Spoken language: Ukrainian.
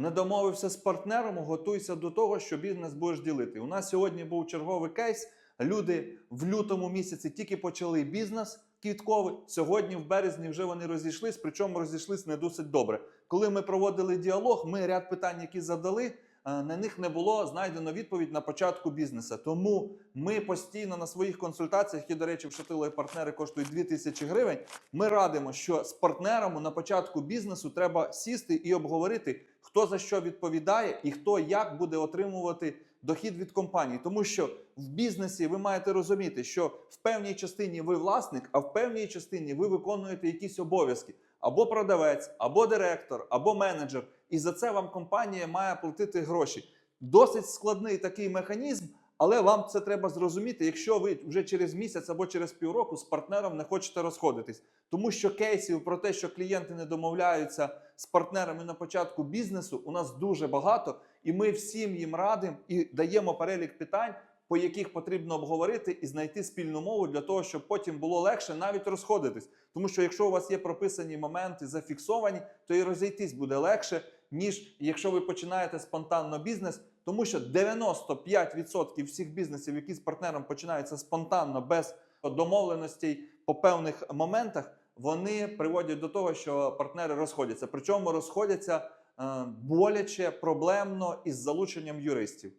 Не домовився з партнером, готуйся до того, що бізнес будеш ділити. У нас сьогодні був черговий кейс. Люди в лютому місяці тільки почали бізнес квітковий. Сьогодні, в березні, вже вони розійшлись, причому розійшлись не досить добре. Коли ми проводили діалог, ми ряд питань, які задали, е, на них не було знайдено відповідь на початку бізнесу. Тому ми постійно на своїх консультаціях, які, до речі, в Шатило партнери коштують 2 тисячі гривень. Ми радимо, що з партнерами на початку бізнесу треба сісти і обговорити, хто за що відповідає і хто як буде отримувати дохід від компанії. Тому що в бізнесі ви маєте розуміти, що в певній частині ви власник, а в певній частині ви виконуєте якісь обов'язки. Або продавець, або директор, або менеджер. І за це вам компанія має платити гроші. Досить складний такий механізм, але вам це треба зрозуміти, якщо ви вже через місяць або через півроку з партнером не хочете розходитись. Тому що кейсів про те, що клієнти не домовляються з партнерами на початку бізнесу, у нас дуже багато, і ми всім їм радимо і даємо перелік питань, по яких потрібно обговорити і знайти спільну мову для того, щоб потім було легше навіть розходитись. Тому що якщо у вас є прописані моменти зафіксовані, то і розійтись буде легше, ніж якщо ви починаєте спонтанно бізнес. Тому що 95% всіх бізнесів, які з партнером починаються спонтанно, без домовленостей по певних моментах, вони приводять до того, що партнери розходяться. Причому розходяться е, боляче, проблемно із залученням юристів.